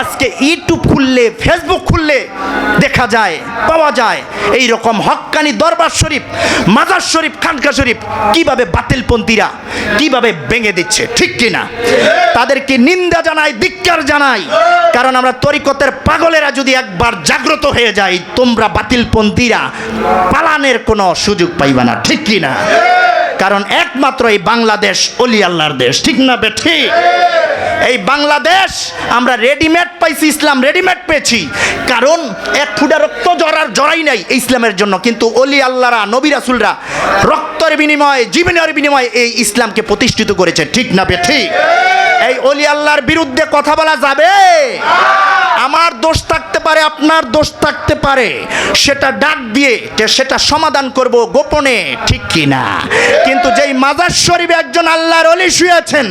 আজকে ইউটিউব খুললে ফেসবুক খুললে দেখা যায়, পাওয়া যায়। এই রকম হক্কানি দরবার শরীফ, মাজার শরীফ, খানকা শরীফ কীভাবে বাতিলপন্থীরা, কীভাবে ভেঙে দিচ্ছে, ঠিক কিনা? তাদেরকে নিন্দা জানাই, ধিক্কার জানাই। কারণ আমরা তরিকতের পাগলেরা যদি একবার জাগ্রত হয়ে যাই, তোমরা বাতিলপন্থীরা পালানের কোনো সুযোগ পাইবা না, ঠিক কিনা? কারণ একমাত্র এই বাংলাদেশ অলি আল্লাহর দেশ, ঠিক না বে, ঠিক? এই বাংলাদেশ, আমরা রেডিমেড পাইছি, ইসলাম রেডিমেড পেয়েছি। কারণ এক ফুটা রক্ত জড়ার জড়াই নাই ইসলামের জন্য, কিন্তু অলি আল্লাহরা, নবী রাসুলরা রক্তের বিনিময়ে, জীবনের বিনিময়ে এই ইসলামকে প্রতিষ্ঠিত করেছে, ঠিক না বে, ঠিক? এই অলি আল্লাহর বিরুদ্ধে কথা বলা যাবে। আমার দোষ থাকতে পারে, আপনার দোষ থাকতে পারে। সেটা ডাক দিয়ে যে সেটা সমাধান করব গোপনে, ঠিক কি না কিন্তু যেই মাজার শরীফে একজন আল্লাহর অলি শুয়েছেন,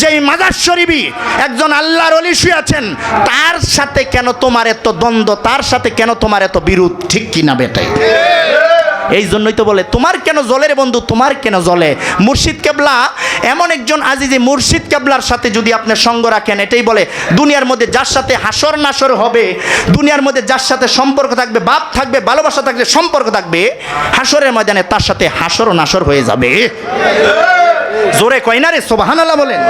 যেই মাজার শরীফই একজন আল্লাহর অলি শুয়েছেন, তার সাথে কেন তোমার এত দ্বন্দ্ব, তার সাথে কেন তোমার এত বিরোধ, ঠিক কি না বেটাই? এই জন্যই তো বলে, তোমার কেন জলে রে বন্ধু, তোমার কেন জলে? মুর্শিদ কেবলা, এমন একজন আজিজে মুর্শিদ কেবলার সাথে যদি আপনি সঙ্গ রাখেন, এটাই বলে, দুনিয়ার মধ্যে যার সাথে হাসর নাসর হবে, দুনিয়ার মধ্যে যার সাথে সম্পর্ক থাকবে, বাপ থাকবে, ভালোবাসা থাকবে, সম্পর্ক থাকবে, হাসরের ময়দানে তার সাথে হাসর নাসর হয়ে যাবে। জোরে কয় না রে, সোবাহানাল্লাহ বলেন।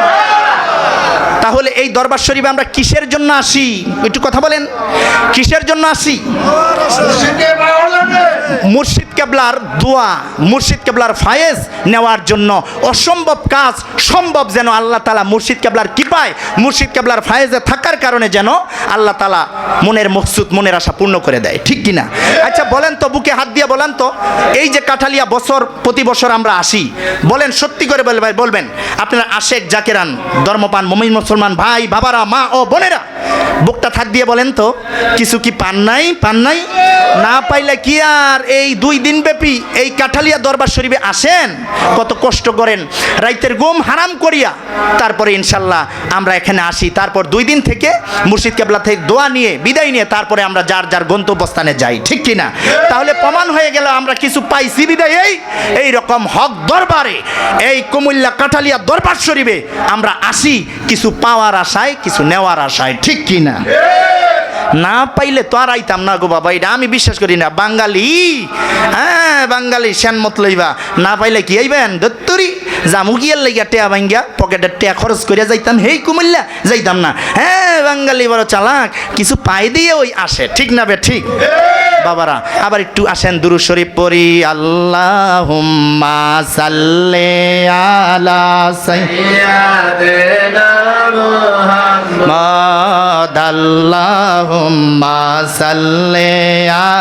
তাহলে এই দরবার শরীফে আমরা কিসের জন্য আসি? একটু কথা বলেন। কিসের জন্য আসি? মুর্শিদ কেবলার দোয়া, মুর্শিদ কেবলার ফায়েজ নেওয়ার জন্য। অসম্ভব কাজ, সম্ভব যেন আল্লাহ তালা মুর্শিদ কেবলার কৃপায় মুর্শিদ কেবলার ফায়েজে থাকার কারণে যেন আল্লাহ তালা মনের মকসুদ, মনের আশা পূর্ণ করে দেয়। ঠিক কিনা আচ্ছা বলেন তো, বুকে হাত দিয়ে বলেন তো, এই যে কাঠালিয়া বছর, প্রতি বছর আমরা আসি। বলেন, সত্যি করে বলবেন, আপনারা আশেক জাকেরান ধর্মপান মমিন মুসলমান ভাই, বাবারা, মা ও বোনেরা, বুকটা থাক দিয়ে বলেন তো, কিছু কি পান নাই? পান নাই? না পাইলে কি আর এই দুই দিন ব্যাপী এই কাঠালিয়া দরবার শরীফে আসেন? কত কষ্ট করেন। রাইতের ঘুম হারাম করিয়া তারপরে ইনশাল্লাহ আমরা এখানে আসি। তারপর দুই দিন থেকে মুর্শিদ কেবলা থেকে দোয়া নিয়ে, বিদায় নিয়ে তারপরে আমরা যার যার গন্তব্যস্থানে যাই। ঠিক কিনা? তাহলে প্রমাণ হয়ে গেল আমরা কিছু পাইছি বিদায় এই এই রকম হক দরবারে, এই কুমিল্লা কাঠালিয়া দরবার শরীফে আমরা আসি, কিছু পাওয়ার আশায়, কিছু নেওয়ার আশায়, ঠিক কি না না পাইলে তো আর আইতাম না গো বাবা, এটা আমি বিশ্বাস করি না। বাঙালি হ্যাঁ বাঙালি শ্যানমত লইবা। না পাইলে কি আইবেন? দত্তরি জামু গিয়ার লাইগা টেয়া ভাঙ্গিয়া পকেটের টেয়া খরচ করিয়া যাইতাম। হেই কুমিল্লা, যাইতাম না। হ্যাঁ বাঙালি বড় চালাক, কিছু পাই দিয়ে ওই আসে, ঠিক না বে, ঠিক? বাবারা, আবার একটু আসেন দুরু শরীফ পড়ি। আল্লাহ সাল্লে আলা সাইয়াদেনা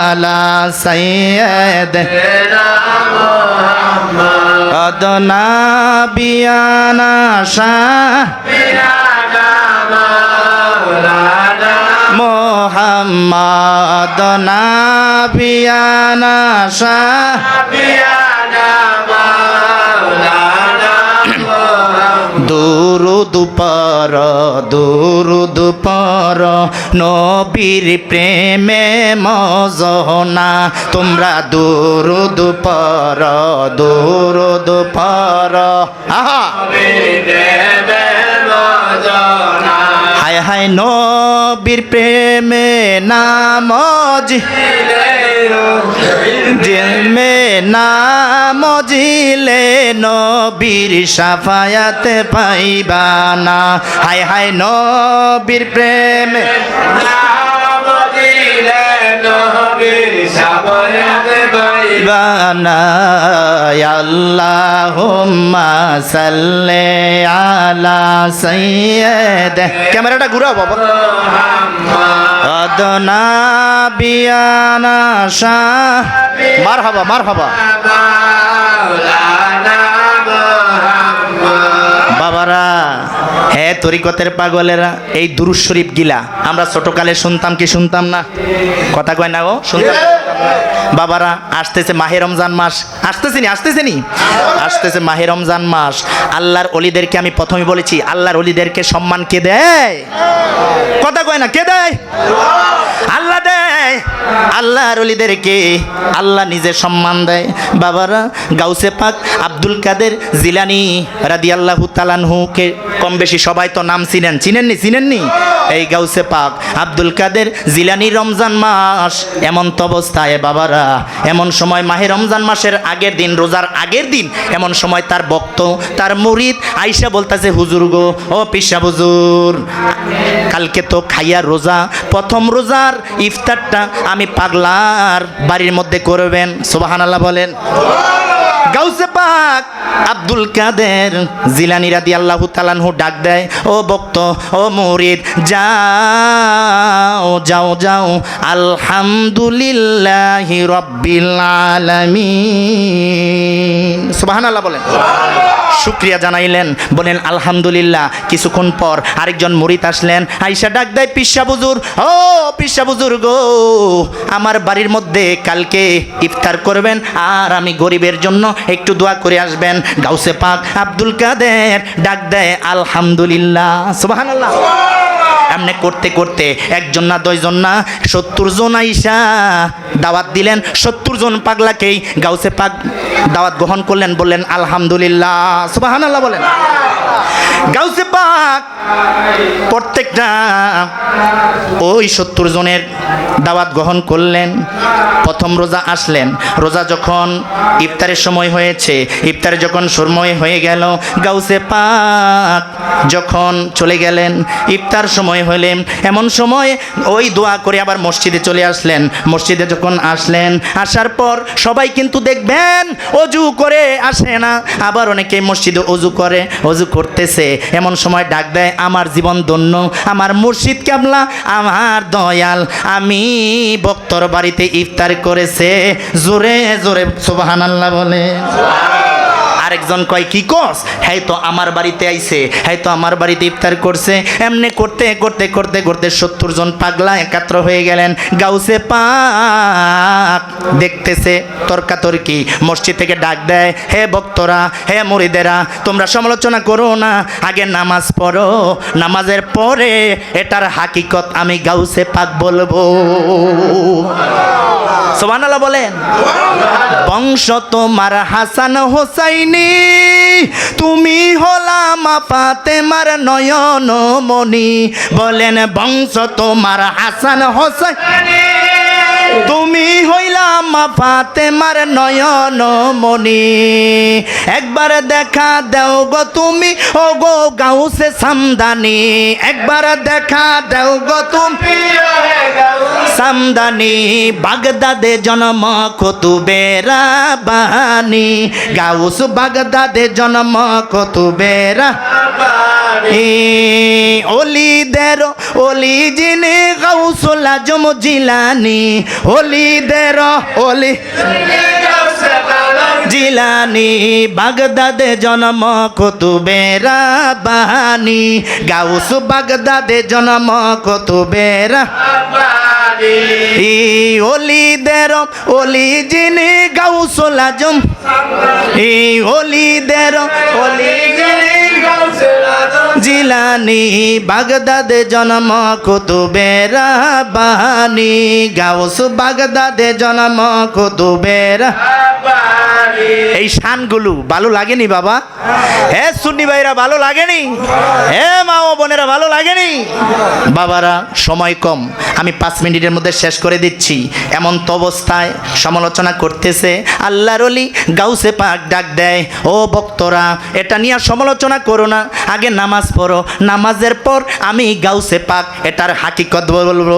আলা সাইয়্যিদিনা মুহাম্মদ। কদ নাবিয়ানা মোহাম্মদ নাবিয়ানা শাহ। দুরুদ নবীর প্রেমে মজনা। তোমরা দুরুদ পর দুরুদ পর। আহা! নবীর প্রেমে নাম জেমে নাম জিলে নবীর সাফায়াত পাইবানা হায় হায় নবীর প্রেমে পাইবানা আল্লাহুম্মা সাল্লি আলা সাইয়্যিদ। ক্যামেরাটা ঘুরাও বাবা। অদনা বিয়ানা শাহ। মার হাবা মার হাবা বাবারা হ্যাঁ তরিকতের পাগলেরা, এই দুরুজ শরীফ গিলা। আমরা ছোটকালে শুনতাম কি শুনতাম না? কথা কয় না ও শুনতাম। বাবারা, আসতেছে মাহে রমজান মাস। আসতেছে নি আসতেছে নি আসতেছে মাহে রমজান মাস। আল্লাহর অলিদেরকে আমি প্রথমে বলেছি, আল্লাহর অলিদেরকে সম্মান কে দেয়? কথা কয় না, কে দেয়? আল্লাহ দেয়। আল্লাহর অলিদেরকে আল্লাহ নিজে সম্মান দেয়। বাবারা, গাউসে পাক আব্দুল কাদের জিলানি রাদি আল্লাহ তালানহুকে কম বেশি সবাই তো নাম চিনেন। চিনেননি? চিনেননি? এই গাউসে পাক। আব্দুল কাদের জিলানি রমজান মাস। এমন তো অবস্থায় বাবারা। এমন সময় মাহে রমজান মাসের আগের দিন, রোজার আগের দিন, এমন সময় তার ভক্ত, তার মুরিদ আইসা বলতেছে, হুজুর গো, ও পিসা হুজুর, কালকে তো খাইয়া রোজা, প্রথম রোজার ইফতারটা আমি পাগলার বাড়ির মধ্যে করবেন। সোবাহান আল্লাহ বলেন। গাউসে পাক আব্দুল কাদের জিলানি রাদি আল্লাহ তালানহু ডাক দেয় ও বক্ত ও মুরিদ যাও যাও যাও আলহামদুলিল্লাহি রব্বিল আলামিন। সুবহানাল্লাহ বলেন। শুক্রিয়া জানাইলেন বলেন আলহামদুলিল্লাহ। কিছুক্ষণ পর আরেকজন মুরিদ আসলেন আইসা ডাক দেয় পিসা বুজুর ও পিসা বুজুর গো আমার বাড়ির মধ্যে কালকে ইফতার করবেন আর আমি গরিবের জন্য একটু দোয়া করে আসবেন। গাউসে পাক আব্দুল কাদের ডাক দেয়, আলহামদুলিল্লাহ। সুবহানাল্লাহ। এমনি করতে করতে একজন না দুইজন না, সত্তর জন আইসা দাওয়াত দিলেন, সত্তর জন পাগলাকেই গাউসে পাক দাওয়াত গ্রহণ করলেন, বললেন, আলহামদুলিল্লাহ। সুবাহান আল্লাহ বলেন। গাউসে পাক প্রত্যেকটা ওই সত্তর জনের দাওয়াত গ্রহণ করলেন, প্রথম রোজা আসলেন। রোজা যখন ইফতারের সময় হয়েছে, ইফতারে যখন সময় হয়ে গেল, গাউসে পাক যখন চলে গেলেন, ইফতার সময় হলেন, এমন সময় ওই দোয়া করে আবার মসজিদে চলে আসলেন। মসজিদে যখন আসলেন, আসার পর সবাই কিন্তু দেখবেন অজু করে আসে না। আবার অনেকে মসজিদে অজু করে, অজু করতেছে। এমন সময় ডাক দেয়, আমার জীবন ধন্য, আমার মুর্শিদ কেমলা আমার দয়াল। আমি বক্তর বাড়িতে ইফতার করেছে। জোরে জোরে সোবাহান আল্লাহ বলে। আরেকজন কয় কি কস? হ্যাঁ তো আমার বাড়িতে আইছে হ্যাঁ তো আমার বাড়িতে ইফতার করছে। এমনি করতে করতে করতে করতে সত্তর জন পাগলা একাত্র হয়ে গেলেন। গাউসে পাক দেখতেছে তর্কাতর্কি মসজিদ থেকে ডাক দেয় হে ভক্তরা হে মুরিদেরা তোমরা সমালোচনা করো না আগে নামাজ পড়ো নামাজের পরে এটার হাকিকত আমি গাউসে পাক বলব। সোবানাল্লাহ বলেন বংশ তোমার হাসান হোসাইনি তুমি হলাম ফাতেমার নয়ন মনি বলেন বংশ তোমার হাসান হোসাইনি তুমি হইলাম ফাতেমার নয়ন মণি। একবার দেখা দাও গো তুমি, ও গো গাউসে সামদানি। একবার দেখা দাও গো তুমি, সামদানি। বাগদাদে জন্ম কতুবেরা বানি গাউস বাগদাদে জন্ম কতুবেরা অলিদের অলি জিনে গাউসুল আজম জিলানি। অলিদের অলি জিলানি। বাগদাদে জন্ম কুতুবেরা বাহানি। গাউস বাগদাদে জন্ম কুতুবেরা ই অলিদের অলি জিনে গাউসুল আজম ই অলিদের অলি জিনে জিলানি বাগদাদে জন্ম কুতুবেরা বাহানি গাউস বাগদাদে জন্ম কুতুবেরা এই শানগুলো ভালো লাগেনি বাবা? হে সুন্নি ভাইরা, ভালো লাগেনি? হে মা ও বোনেরা, ভালো লাগেনি? বাবারা, সময় কম। আমি পাঁচ মিনিটের মধ্যে শেষ করে দিচ্ছি। এমন তো অবস্থায় সমালোচনা করতেছে। আল্লাহর অলি গাউসে পাক ডাক দেয়, ও ভক্তরা, এটা নিয়ে সমালোচনা করো না। আগে নামাজ পড়ো। নামাজের পর আমি গাউসে পাক, এটার হাকিকত বলব।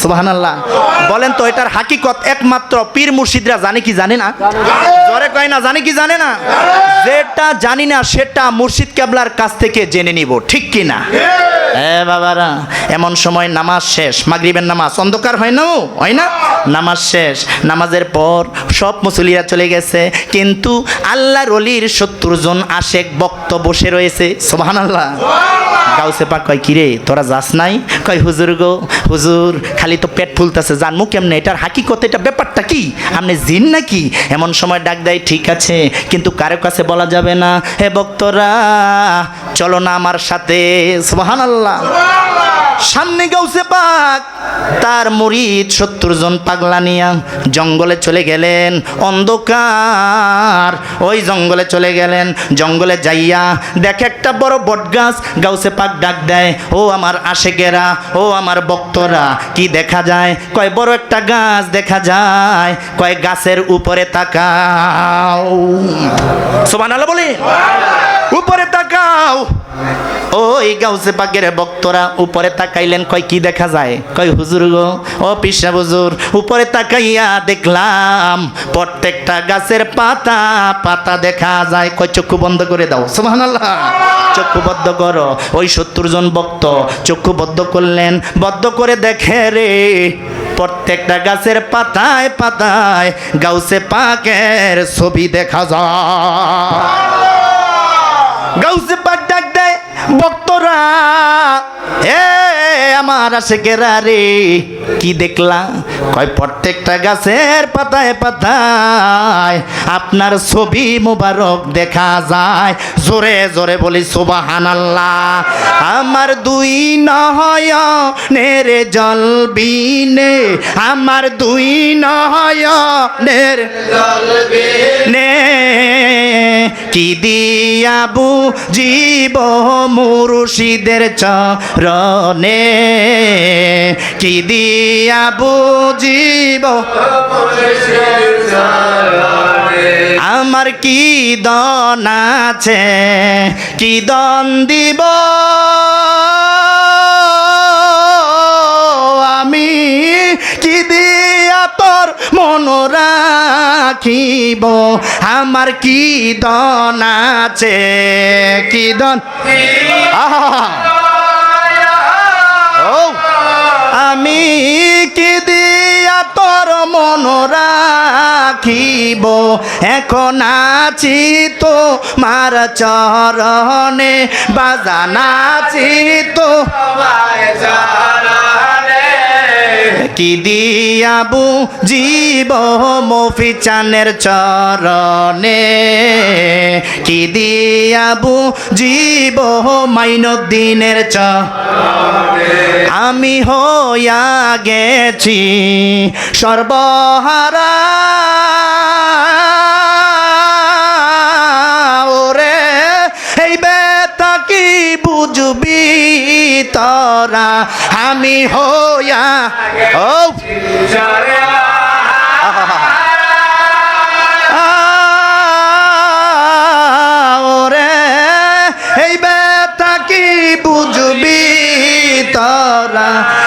সুবাহান আল্লাহ বলেন তো, এটার হাকিকত একমাত্র পীর মুর্শিদরা জানে কি জানে না? জরে কয় না, জানে কি জানে না? যেটা জানি না, সেটা মুর্শিদ কেবলার কাছ থেকে জেনে নিব, ঠিক কি না হ্যাঁ বাবারা, এমন সময় নামাজ শেষ, মাগরিবের নামাজ, অন্ধকার হয় না? হয় না? নামাজ শেষ, নামাজের পর সব মুসলিরা চলে গেছে, কিন্তু আল্লাহর অলির সত্তর জন আশেক বক্ত বসে রয়েছে। সোহান আল্লাহ গাউসে পাক কয়, কিরে, তোরা যাস নাই? কয়, হুজুর গো, হুজুর, খালি তো পেট ফুলতেছে জানমু কেমনে? এটার হাকিকত, এটা ব্যাপারটা কি? আপনি জিন নাকি? এমন সময় ডাক দেয়, ঠিক আছে, কিন্তু কারও কাছে বলা যাবে না। হে ভক্তরা চলো না আমার সাথে সোহান আল্লাহ সামনে গাউসে পাক, তার মুরিদ সত্তর জন পাগলা নিয়া জঙ্গলে চলে গেলেন, অন্ধকার। ওই জঙ্গলে চলে গেলেন, জঙ্গলে যাইয়া দেখে একটা বড় বট গাছ গাউসে পাক ডাক দেয়, ও আমার আশেকেরা, ও আমার বক্তরা কি দেখা যায়? কয়, বড় একটা গাছ দেখা যায়। কয়, গাছের উপরে তাকাও। সোবান বলে। উপরে তাকাও ওই গাউসে পাকের ভক্তরা উপরে তাকাইলেন, কয়, কি দেখা যায়? কয়, হুজুর গো, ও পিসা হুজুর, উপরে তাকাইয়া দেখলাম, প্রত্যেকটা গাছের পাতা পাতা দেখা যায়। কয়, চক্ষু বন্ধ করে দাও। সুবহানাল্লাহ। চক্ষু বদ্ধ করো। ওই সত্তর জন ভক্ত চক্ষু বদ্ধ করলেন। বদ্ধ করে দেখে রে, প্রত্যেকটা গাছের পাতায় পাতায় গাউসে পাকের ছবি দেখা যায়। গাউসে পাক ডাক দেয় ভক্তরা। হে আমার আশেকেরা রে কি দেখলা? কয়, প্রত্যেকটা গাছের পাতায় পাতায় আপনার ছবি মোবারক দেখা যায়। জোরে জোরে বলি, সুবহানাল্লাহ। আমার দুই নহয়নের জল বিনে, আমার দুই নহয়নের নে। কি দিয়াবু জীব মুরুষিদের চরণে? কি দিয়াবু জীব আমার কি দন আছে? কি দন দিব? আমি কি দিয়া তোর মন রাখিব? আমার কি দন আছে? কি দন? আহা। আমি কি দিয়া তোর মন রাখিব। এখন আছি তো মার চরণে বাজানাছি তো কি দিয়াবু জীব মফি চানের চরণে? কি দিয়াবু জীব মাইনুদ্দিনের চ আমি হইয়া গেছি সর্বহারা। ওরে, এই বেতা কি বুঝবি? তরা, আমি হইয়া, ও।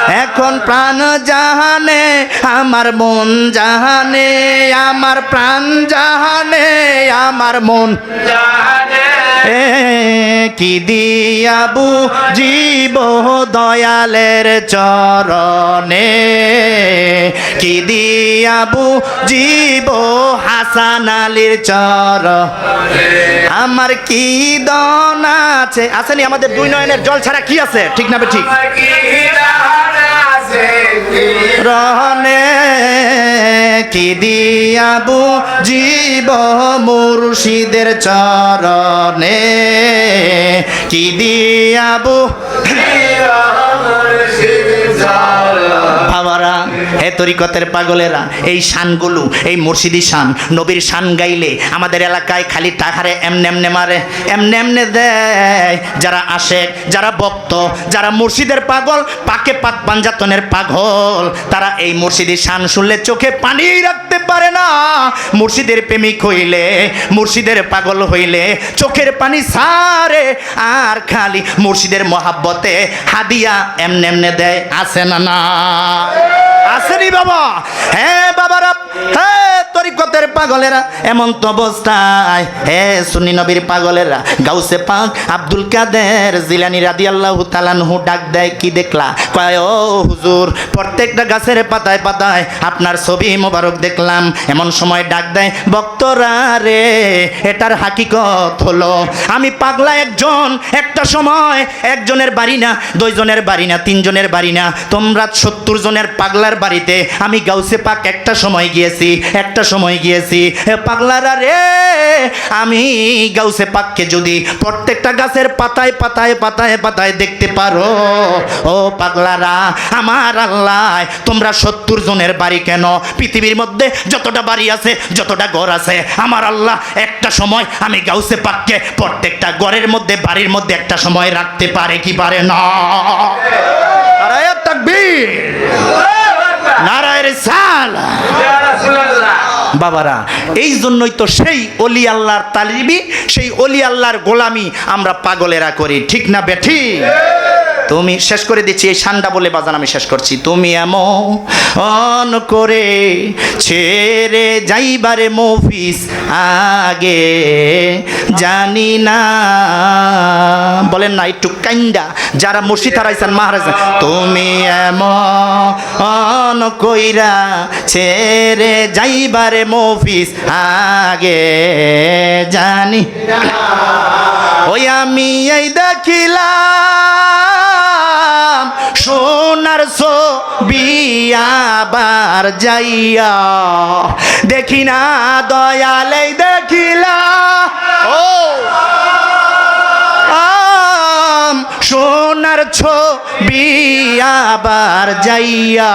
এখন প্রাণ জাহানে, আমার মন জাহানে, আমার প্রাণ জাহানে, আমার মন এ কি দিয়াবু জীব দয়ালের চরণে। কি দিয়াবু জীব হাসান আলীর চর আমার কি দন আছে? আসেনি আমাদের দুই নয়নের জল ছাড়া কি আছে? ঠিক না ঠিক? রহনে কি দিয়াবু জীব মুর্শিদের চরণে। কি দিয়াবু? বাবারা হে তরিকতের পাগলেরা, এই শানগুলো, এই মুর্শিদি শান, নবীর শান গাইলে আমাদের এলাকায় খালি টাকারে এমনে এমনে মারে, এমনে এমনে দেয়। যারা আসে যারা ভক্ত, যারা মুর্শিদের পাগল, পাকে পাক পাঞ্জাতনের পাগল, তারা এই মুর্শিদি শান শুনলে চোখে পানি রাখতে পারে না। মুর্শিদের প্রেমিক হইলে, মুর্শিদের পাগল হইলে চোখের পানি সারে, আর খালি মুর্শিদের মহাব্বতে হাদিয়া এমনে এমনে দেয় আসে না না আসেনি বাবা। হ্যাঁ বাবারা তরিকতের পাগলেরা, এমন তো অবস্থায়। হে নবীর পাগলেরা, গাউসে পাক আব্দুল কাদের জিলানি রাদি আল্লাহ তালানহু ডাক দেয়, কি দেখলা? কয়, ও হুজুর, প্রত্যেকটা গাছের পাতায় পাতায় আপনার ছবি মোবারক দেখলাম। এমন সময় ডাক দেয় বক্তরা রে, এটার হাকিকত হলো, আমি পাগলা একজন, একটা সময়, একজনের বাড়ি না, দুইজনের বাড়ি না, তিনজনের বাড়ি না, তোমরা সত্তর জনের পাগলার বাড়িতে আমি গাউসে পাক একটা সময় গিয়েছি, একটা সময় গিয়েছি। পাগলারা রে, আমি গাউসে পাককে যদি প্রত্যেকটা গাছের পাতায় পাতায় পাতায় পাতায় দেখতে পারো, ও পাগলারা, আমার আল্লাহ, তোমরা সত্তর জনের বাড়ি কেন? পৃথিবীর মধ্যে যতটা বাড়ি আছে, যতটা ঘর আছে, আমার আল্লাহ, একটা সময় আমি গাউসে পাককে প্রত্যেকটা ঘরের মধ্যে, বাড়ির মধ্যে একটা সময় রাখতে পারে কি পারে না? তাকবীর! নারায়ের সাল বাবারা এই জন্যই তো সেই অলি আল্লাহর তালিবি সেই অলি আল্লাহর গোলামি আমরা পাগলেরা করি। ঠিক না বেঠি? তুমি, শেষ করে দিচ্ছি, এই সান্ডা বলে বাজান আমি শেষ করছি। তুমি এমন করে ছেড়ে যাইবারে মফিস আগে, জানি না। বলেন না, একটু কাইন্ডা যারা মুর্শিদ হারাইছেন মহারাজ তুমি এমন কইরা ছেড়ে যাইবারে মফিস আগে, জানি ওই আমি এই দেখিলাম ছবি আবার যাইয়া, দেখি না দয়ালেই দেখিলা। সোনার ছবি আবার যাইয়া,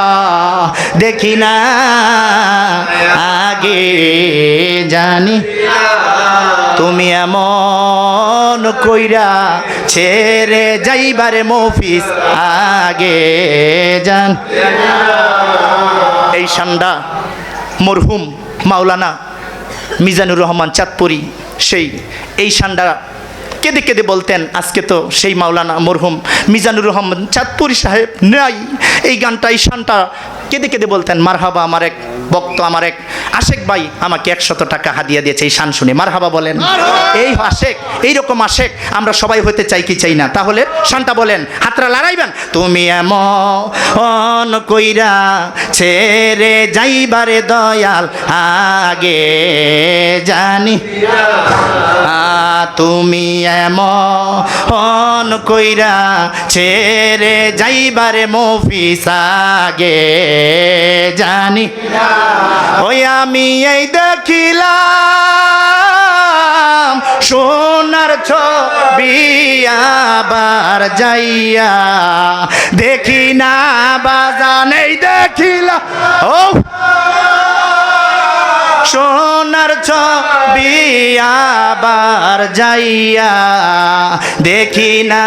দেখি না আগে জানি তুমি এমন কইরা ছেড়ে যাইবারে মফিস আগে যান। এই সান্ডা মরহুম মাওলানা মিজানুর রহমান চাঁদপুরি সেই, এই সান্ডা কেঁদে কেঁদে বলতেন, আজকে তো সেই মাওলানা মরহুম মিজানুর রহমান চাঁদপুরি সাহেব নাই। এই গানটা, এই শানটা কেঁদে কেঁদে বলতেন, মারহাবা আমার এক বক্ত আমার এক আশেক ভাই আমাকে একশত টাকা হাদিয়া দিয়েছে এই শান শুনে। মারহাবা বলেন এই আশেক এইরকম আশেক আমরা সবাই হতে চাই কি চাই না? তাহলে শানটা বলেন হাতরা লড়াইবেন? তুমি এমন কইরা ছেড়ে যাইবারে দয়াল আগে জানি। তুমি এমন কইরা ছেড়ে যাইবারে মফিস আগে জানি। ওই আমি এই দেখিলাম সোনার ছবি আবার যাইয়া। দেখি না বাজান এই দেখিলাম ও। সোনার ছবি আবার যাইয়া। দেখি না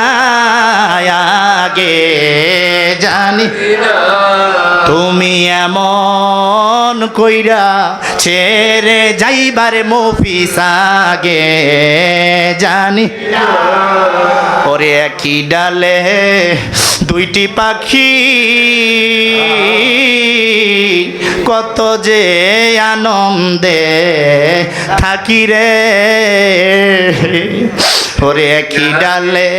আগে জানি তুমি এমন কইরা ছেড়ে যাইবারে মফিস আগে জানি। ওরে একই ডালে দুইটি পাখি, কত যে আনন্দে থাকি রে। ওরে একই ডালে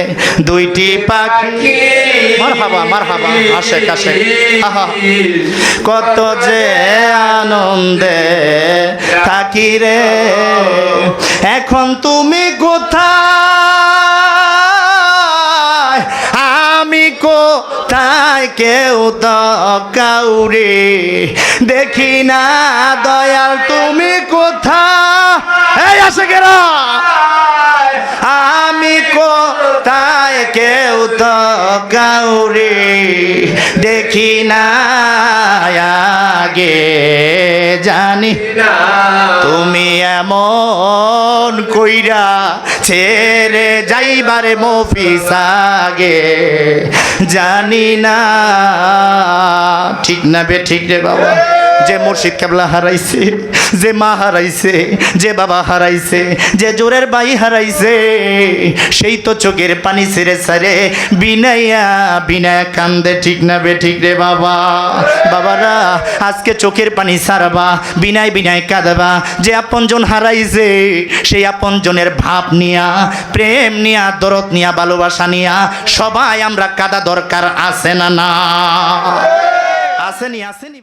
দুইটি পাখি। মার হাবা মার হাবা আসে কাছে আহা। কত যে আনন্দে থাকি রে। এখন তুমি কোথায়? আমি কোথায়? কেউ তো কাউরে দেখি না। দয়াল তুমি কোথায়? এই আসে কেরা কেউ তো কাউরে দেখি না আগে জানি। তুমি এমন কইরা ছেড়ে যাইবারে মফিস আগে জানি না। ঠিক না বে, ঠিক রে বাবা। যে মুর্শিদ কেবলা হারাইছে, যে মা হারাইছে, যে বাবা হারাইছে, যে জোরের বাই হারাইছে, সেই তো চোখের পানি ছেড়ে সারে বিনাইয়া বিনায়া কান্দে, ঠিক না বে, ঠিক রে বাবা। বাবারা, আজকে চোখের পানি সারবা বিনায় বিনায় কাঁদবা। যে আপনজন হারাইছে, সেই আপনজনের ভাব নিয়া, প্রেম নিয়া, দরদ নিয়া, ভালোবাসা নিয়া, সবাই আমরা কাদা দরকার আছে না না? আসেনি আসেনি